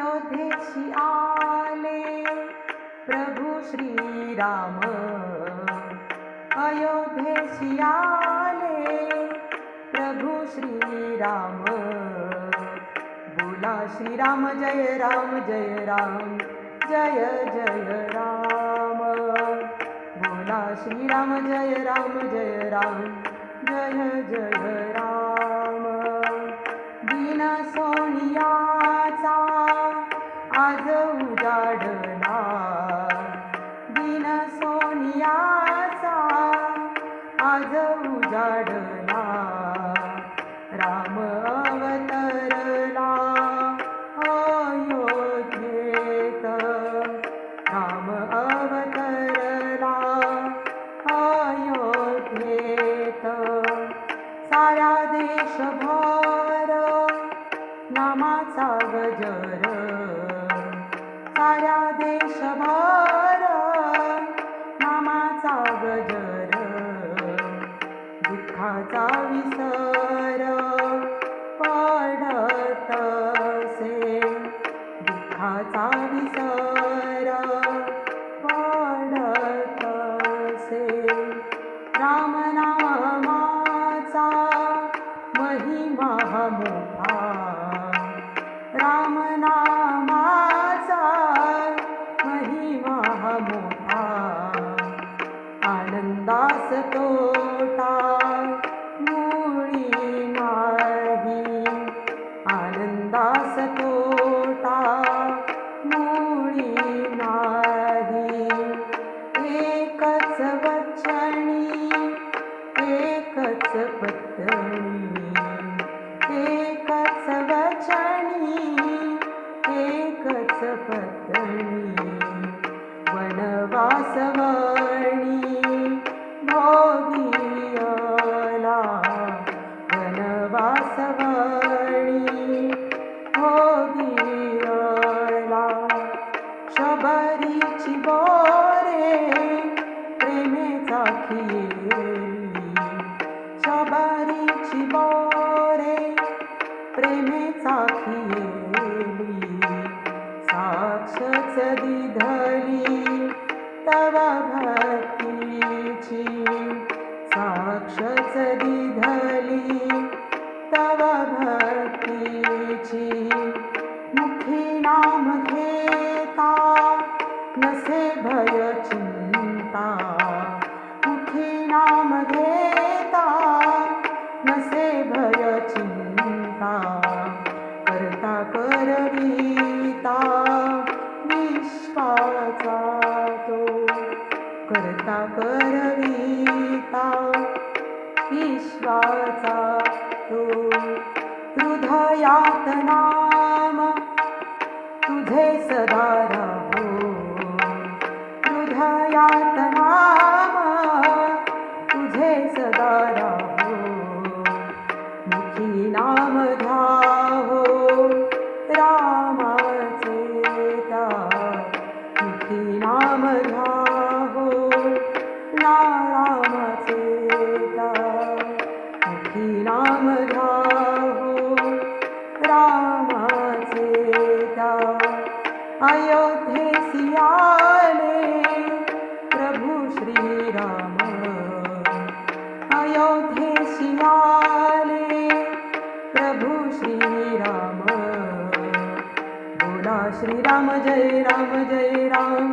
अयोध्येशी आले प्रभू श्रीराम. अयोध्येशी आले प्रभू श्रीराम. बोला श्रीराम जय राम जय राम जय जय राम. बोला श्रीराम जय राम जय राम जय जय राम. दिन सोनियाचा आज उजाडला दिन सोनियाचा आज उजाडला राम अवतरला अयोध्येत. राम अवतरला अयोध्येत. साऱ्या देशभर नामाचा गजर. साऱ्या देशभर नामाचा गजर दुःखाचा विसर पडतसे दुःखाचा विसर. तो शबरीची बोरे प्रेमेचा खिळी साक्षच दिधली तव भक्तीची साक्षच दिधली तव भक्तीची मुखी नाम घेता नसे भय चिंता. मुखी नाम विश्वाचा तो करता करविता विश्वाचा तो हृदयातना मुखी नाम घ्याहो रामाचे त्या अयोध्येसी प्रभू श्रीराम अयोध्येशी आले प्रभू श्रीराम. बोला श्रीराम जय राम जय राम.